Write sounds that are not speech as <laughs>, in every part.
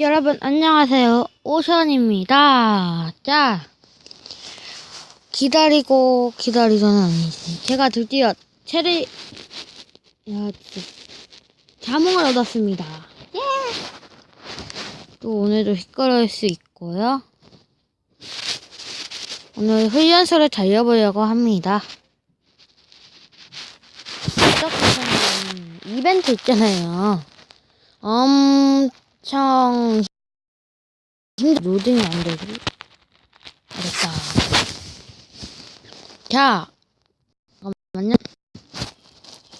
여러분 안녕하세요. 오션입니다. 자 기다리고 기다리서는 아니지. 제가 드디어 체리 야, 저- 자몽을 얻었습니다. 예! 또 오늘도 휘끌을 수 있고요. 오늘 훈련소를 달려보려고 합니다. 이벤트 있잖아요. 엄 청 힘 로딩이 안 되지? 알았다. 자, 잠깐만요.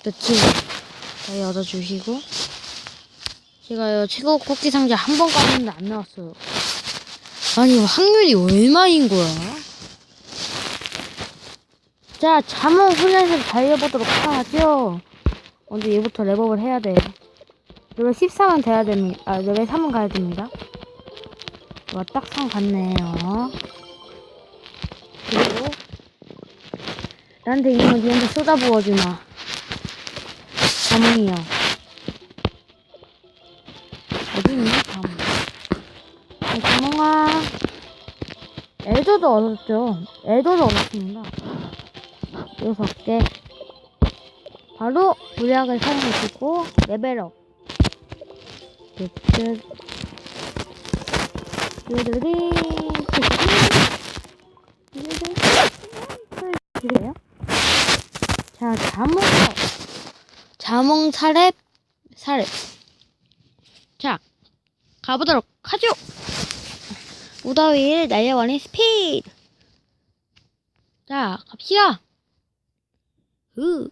며칠 저희 얻어주시고 제가요 최고 쿠키 상자 한 번 까는데 안 나왔어요. 아니 확률이 얼마인 거야? 자, 잠옷 훈련실 달려보도록 하죠. 먼저 얘부터 랩업을 해야 돼요. 레벨 14만 돼야 됩니다. 아, 레벨 3은 가야 됩니다. 와, 딱 3 갔네요. 그리고, 나한테 이거 니한테 쏟아부어주마. 자몽이요. 어디 있니? 자몽. 아, 자몽아. 에더도 얻었죠. 에더도 얻었습니다. 여섯 개. 바로 물약을 사용해주고, 레벨업. 자, 자몽. 자몽 사렙, 사렙. 자, 가보도록 하죠! 무더위를 날려버린 스피드! 자, 갑시다! 으,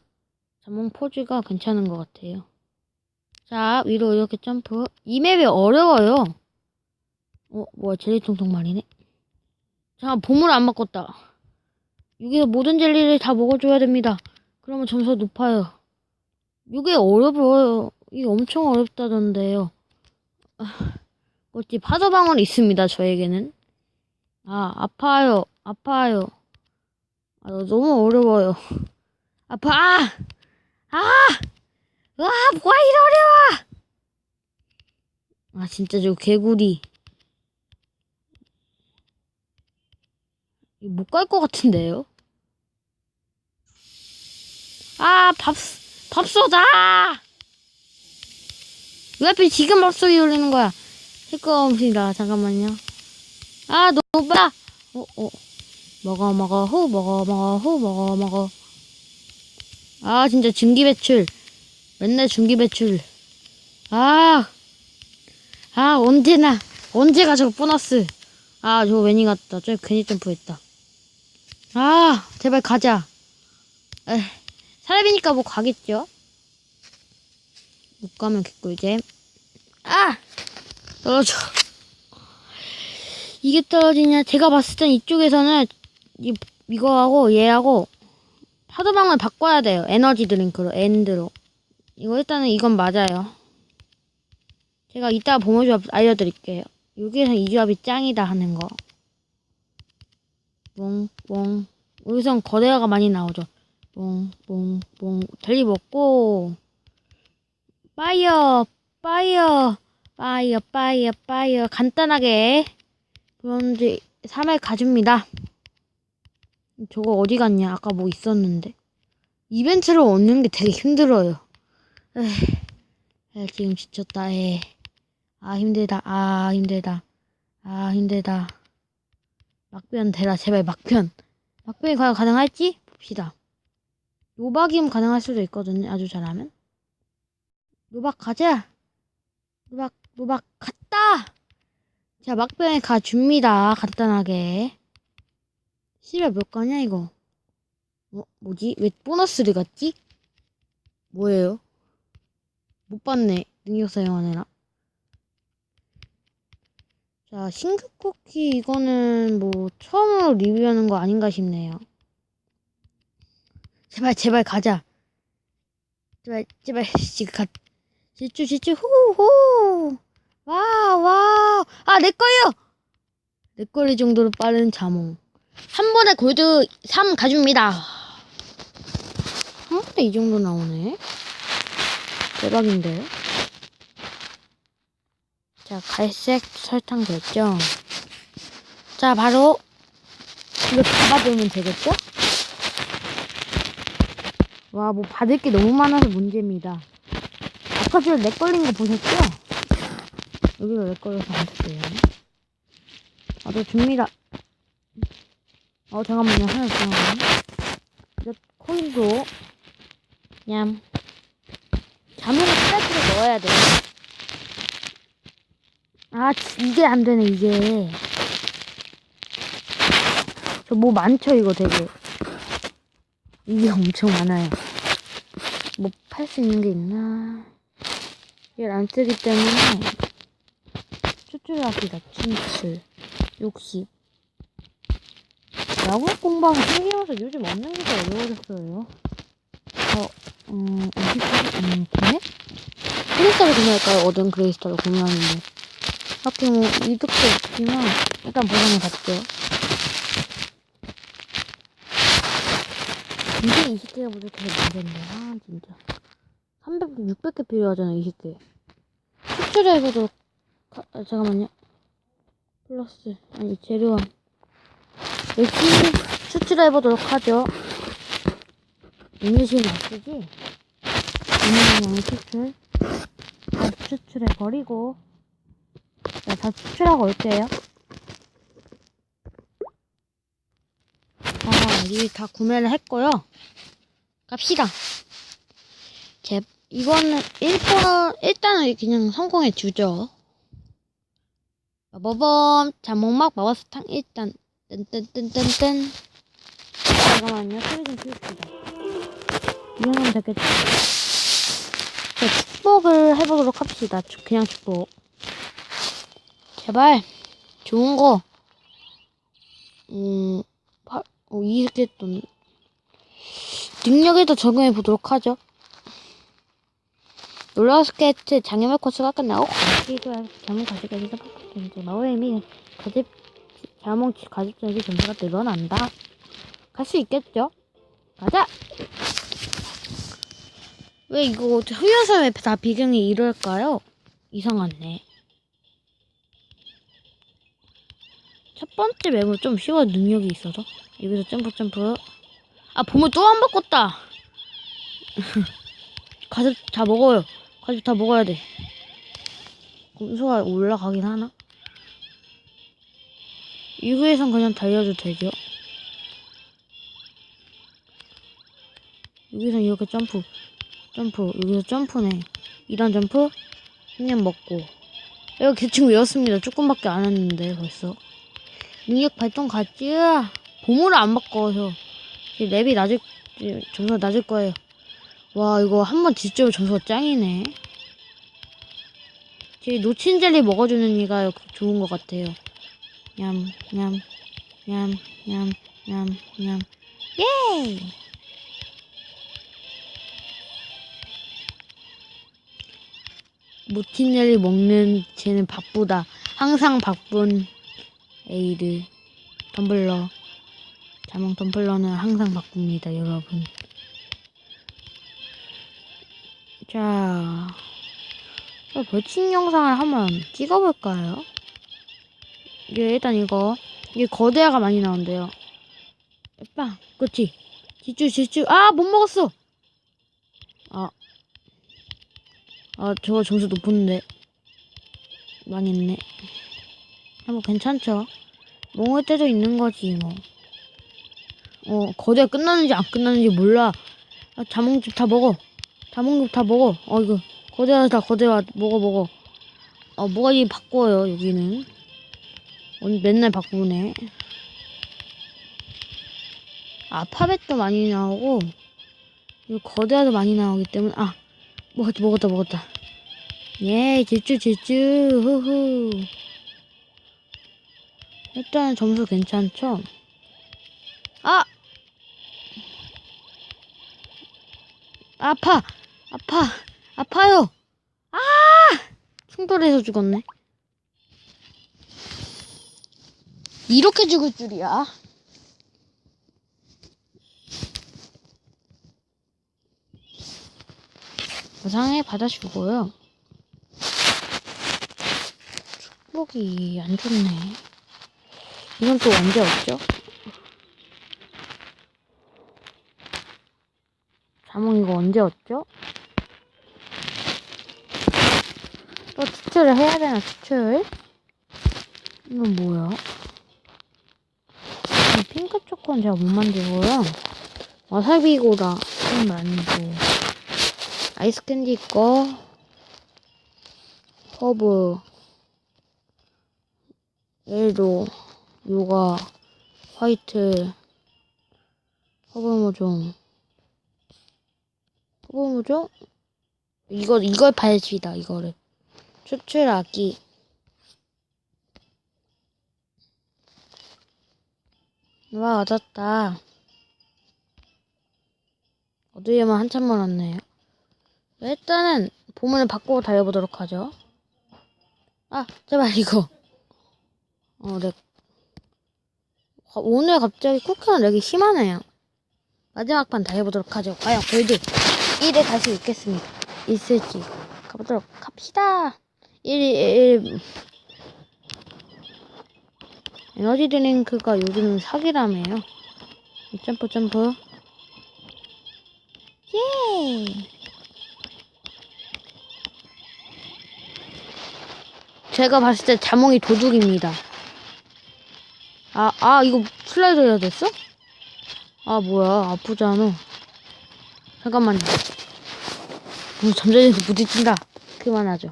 자몽 포즈가 괜찮은 것 같아요. 자, 위로 이렇게 점프. 이 맵이 어려워요. 어, 뭐야, 젤리 통통 말이네. 자, 보물 안 바꿨다. 여기서 모든 젤리를 다 먹어줘야 됩니다. 그러면 점수가 높아요. 이게 어려워요. 이게 엄청 어렵다던데요. 아, 어찌 파도방울이 있습니다, 저에게는. 아, 아파요. 아파요. 아, 너무 어려워요. 아파! 아! 아! 와, 뭐가 이리 어려워! 아, 진짜 저 개구리. 못 갈 것 같은데요? 아, 밥, 밥쏘다! 왜 하필 지금 밥소리 울리는 거야? 시끄럽습니다. 잠깐만요. 아, 너무 빨라! 어, 어. 먹어, 먹어, 후, 먹어, 먹어, 후, 먹어, 먹어. 아, 진짜 증기 배출. 맨날 중기 배출. 아, 아 언제나 언제가 저 보너스. 아 저거 괜히 갔다. 저 괜히 점프했다. 아 제발 가자. 에 사람이니까 뭐 가겠죠. 못 가면 개꿀잼. 아 떨어져. 이게 떨어지냐? 제가 봤을 땐 이쪽에서는 이, 이거하고 얘하고 파도방을 바꿔야 돼요. 에너지 드링크로 엔드로. 이거 일단은 이건 맞아요. 제가 이따 보물 조합 알려드릴게요. 여기에서 이 조합이 짱이다 하는 거. 뽕뽕. 여기선 거대화가 많이 나오죠. 뽕뽕뽕. 달리 먹고. 파이어 파이어 파이어 파이어 파이어 간단하게 그런데 3회 가줍니다. 저거 어디 갔냐? 아까 뭐 있었는데. 이벤트를 얻는 게 되게 힘들어요. 에이, 지금 지쳤다, 에. 아, 힘들다, 아, 힘들다. 아, 힘들다. 막변 되라, 제발 막변. 막변이 과연 가능할지? 봅시다. 노박이면 가능할 수도 있거든요, 아주 잘하면. 노박 가자! 노박, 노박 갔다! 자, 막변에 가줍니다, 간단하게. 씨발, 몇 가냐, 이거? 어, 뭐지? 왜 보너스를 갔지? 뭐예요? 못 봤네. 능력 사용하느라. 자, 싱크쿠키 이거는 뭐 처음으로 리뷰하는 거 아닌가 싶네요. 제발 제발 가자. 제발 제발 <laughs> 지금 가. 질주 질주 후후. 와 와. 아 내 거요. 내 거리 정도로 빠른 자몽. 한 번에 골드 3 가줍니다. 한 번에 이 정도 나오네. 대박인데요? 자, 갈색 설탕 결정. 자, 바로 이거 잡아두면 되겠죠? 와, 뭐 받을 게 너무 많아서 문제입니다. 아까 전에 렉 걸린 거 보셨죠? 여기도 렉 걸려서 안 됐어요. 아, 저 줍니다. 어, 잠깐만요. 하나 잠깐만요. 이제 코인도 냠. 자몽을 스라이트로 넣어야 돼요. 아, 지- 이게 안 되네, 이게. 저 뭐 많죠, 이거 되게. 이게 <laughs> 엄청 많아요. 뭐 팔 수 있는 게 있나? 이걸 안 쓰기 때문에 추출하기가 진출 60 야구 공방 생기면서 요즘 얻는 게 어려워졌어요. 저, 음, 어디서, 음, 구매? 크리스탈을 구매할까요? 얻은 크리스탈을 구매하는데. 딱히 뭐, 이득도 없지만, 일단 보상을 받죠. 이게 20개가 부족해서 문제인데, 아, 진짜. 300, 600개 필요하잖아, 20개. 추출해보도록, 하- 아, 잠깐만요. 플러스, 아니, 재료함. 열심히 추출해보도록 하죠. 안쓰 지? 음료수는 추출. 다 추출해 버리고. 자, 다 추출하고 올게요. 아, 이게 다 구매를 했고요. 갑시다. 제, 이거는 1번, 일단은 그냥 성공해 주죠. 마법범, 자몽막, 마법사탕, 일단, 뜬뜬뜬뜬뜬. 잠깐만요, 소리 좀 키웁시다. 이 정도면 되겠죠? 자, 축복을 해보도록 합시다. 축- 그냥 축복. 제발, 좋은 거. 음, 파, 어, 20개 돈. 능력에도 적용해 보도록 하죠. 놀라운 스케치 장애물 코스가 끝나고 과시가 자몽 과시까지 이제 마오의 힘이 거짓 자몽 가집전이 점수가 늘어난다. 갈 수 있겠죠? 가자! 왜 이거 흑연사 왜다 비경이 이럴까요? 이상하네. 첫 번째 맵은 좀 쉬워 능력이 있어서. 여기서 점프 점프. 아 보물 또안 바꿨다. <laughs> 가죽 다 먹어요. 가죽 다 먹어야 돼. 금소가 올라가긴 하나? 이후에선 그냥 달려도 되죠. 여기서 이렇게 점프 점프 여기서 점프네 2단 점프 한년 먹고 이거 대충 외웠습니다 조금밖에 안 했는데 벌써 능력 발동 갔지? 보물을 안 바꿔서 이제 랩이 낮을 점수가 낮을 거예요. 와 이거 한 번 뒤집어 점수가 짱이네. 제 놓친 젤리 먹어주는 이가 좋은 것 같아요. 냠, 냠, 냠, 냠, 냠, 냠. 예! 젤리 먹는 쟤는 바쁘다. 항상 바쁜 에이드. 텀블러. 자몽 텀블러는 항상 바꿉니다, 여러분. 자, 어, 벌칙 영상을 한번 찍어볼까요? 이게 일단 이거, 이게 거대화가 많이 나온대요. 빵, 그치? 지쭈, 지쭈, 아, 못 먹었어! 아, 아, 저거 점수 높은데. 망했네. 아, 뭐 괜찮죠? 먹을 때도 있는 거지, 뭐. 어, 거대가 끝나는지 안 끝나는지 몰라. 아, 자몽집 다 먹어. 자몽집 다 먹어. 어, 이거. 거대가 다 거대가 먹어, 먹어. 어, 뭐가 이 바꿔요, 여기는. 오늘 맨날 바꾸네. 알파벳도 많이 나오고, 이거 거대화도 많이 나오기 때문에, 아, 먹었다, 먹었다, 먹었다. 예, 질주, 질주, 후후. 일단 점수 괜찮죠? 아! 아파! 아파! 아파요! 아! 충돌해서 죽었네. 이렇게 죽을 줄이야. 보상에 받아주고요. 회복이 안 좋네. 이건 또 언제 왔죠? 자몽 이거 언제 왔죠? 또 추출을 해야 되나 추출? 이건 뭐야? 이 핑크 초코는 제가 못 만들고요. 와사비고라 그건 아니고 아이스 캔디 거 허브 옐로 요가 화이트 허브 모종. 허브 모종? 이거 이걸 팔지다 이거를. 추출하기. 와 얻었다. 얻으려면 한참 멀었네요 일단은 보문을 바꾸고 달려보도록 하죠 아 제발 이거 어, 렉. 아, 오늘 갑자기 쿠키랑 렉이 심하네요. 마지막 판다 해보도록 하죠. 과연 골드 1에 다시 있겠습니다. 있을지. 가보도록 합시다. 1, 1, 에너지 드링크가 요즘 사기라며요. 점프, 점프. 예! 제가 봤을 때 자몽이 도둑입니다. 아, 아, 이거 슬라이드 해야 됐어? 아, 뭐야. 아프잖아. 잠깐만요. 음, 잠자리에서 부딪힌다. 그만하죠.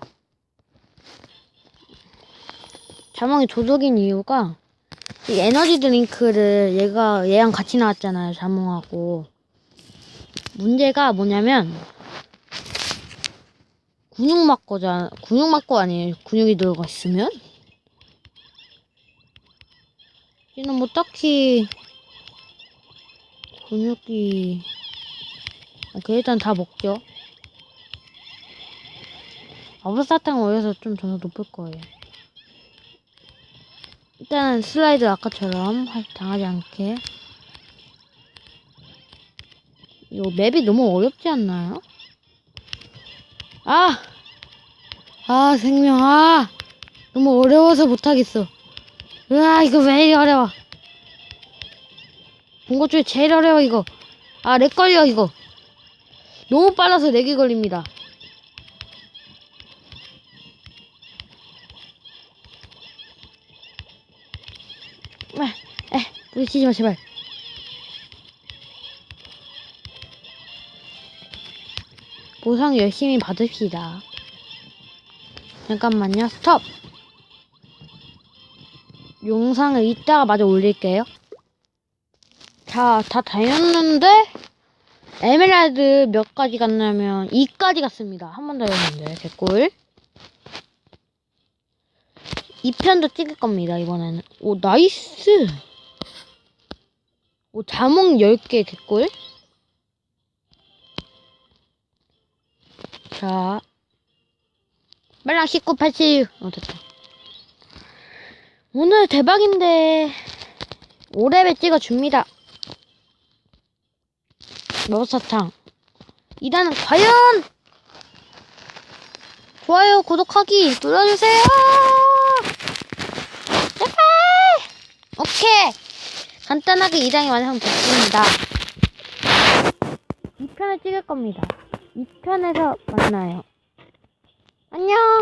자몽이 도둑인 이유가 이 에너지 드링크를 얘가 얘랑 같이 나왔잖아요. 자몽하고. 문제가 뭐냐면 근육 막고자 근육 막고 아니에요. 근육이 들어가 있으면 얘는 뭐 딱히 근육이 오케이 일단 다 먹죠 아브사탕 올려서 좀 점수 높을 거예요 일단 슬라이드 아까처럼 하- 당하지 않게 이거 맵이 너무 어렵지 않나요? 아! 아 생명 아! 너무 어려워서 못하겠어. 으아 이거 왜 이리 어려워. 본 것 중에 제일 어려워 이거. 아 렉 걸려 이거. 너무 빨라서 렉이 걸립니다. 에, 에, 부딪히지 마 제발 보상 열심히 받읍시다 잠깐만요 스톱 영상을 이따가 마저 올릴게요. 자, 다 다녔는데 에메랄드 몇 가지 갔냐면 2까지 갔습니다. 한번더 했는데 개꿀. 2편도 찍을 겁니다, 이번에는. 오, 나이스! 오, 자몽 10개 개꿀. 자. 빨랑 19, 80. 어, 됐다. 오늘 대박인데 5레벨 찍어줍니다. 머사탕 2단은 과연 좋아요 구독하기 눌러주세요. 제발 오케이 간단하게 2장이 완성됐습니다. 2편을 찍을 겁니다. 2편에서 만나요. 안녕